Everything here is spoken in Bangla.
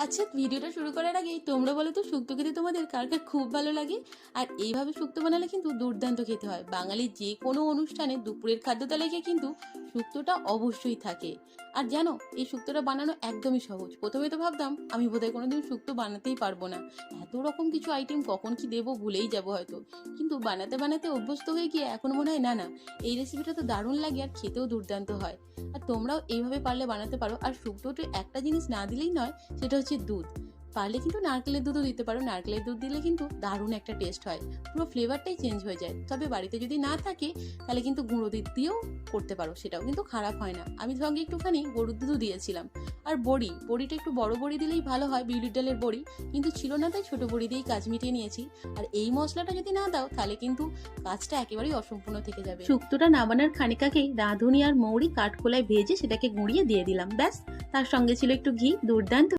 আচ্ছা ভিডিওটা শুরু করার আগে তোমরা বলো তো শুক্তো খেতে তোমাদের কার কার খুব ভালো লাগে? আর এইভাবে শুক্তো বানালে কিন্তু দুর্দান্ত খেতে হয়। বাঙালির যে কোনো অনুষ্ঠানে দুপুরের খাদ্য তালিকায় কিন্তু শুক্তোটা অবশ্যই থাকে। আর জানো, এই শুক্তোটা বানানো একদমই সহজ। প্রথমে তো ভাবতাম, আমি বোধহয় কোনোদিন শুক্তো বানাতেই পারব না। রকম কিছু আইটেম কখন কি দেবো ভুলেই যাব হয়তো। কিন্তু বানাতে বানাতে অভ্যস্ত হয়ে গিয়ে এখন মনে হয়, না না, এই রেসিপিটা তো দারুণ লাগে আর খেতেও দুর্দান্ত হয়। আর তোমরাও এইভাবে পারলে বানাতে পারো। আর শুক্তোতে একটা জিনিস না দিলেই নয়, সেটা হচ্ছে দুধ। পারলে কিন্তু নারকেলের দুধও দিতে পারো। নারকেলের দুধ দিলে কিন্তু দারুণ একটা টেস্ট হয়। পুরো ফ্লেভারটাই চেঞ্জ হয়ে যায়। তবে বাড়িতে যদি না থাকে, তাহলে কিন্তু গুঁড়ো দুধ দিয়েও করতে পারো। সেটাও কিন্তু খারাপ হয় না। আমি সঙ্গে একটুখানি গরুর দুধও দিয়েছিলাম। আর বড়ি, বড়িটা একটু বড় বড়ি দিলেই ভালো হয়, বিউলির ডালের বড়ি। কিন্তু ছিল না তাই ছোটো বড়ি দিয়েই কাজ মিটিয়ে নিয়েছি। আর এই মশলাটা যদি না দাও, তাহলে কিন্তু কাজটা একেবারেই অসম্পূর্ণ থেকে যাবে। শুক্তোটা নামানোর খানিক আগেই রাঁধুনি আর মৌরি কাঠখোলায় ভেজে সেটাকে গুঁড়িয়ে দিয়ে দিলাম। ব্যাস, তার সঙ্গে ছিল একটু ঘি, দুর্দান্ত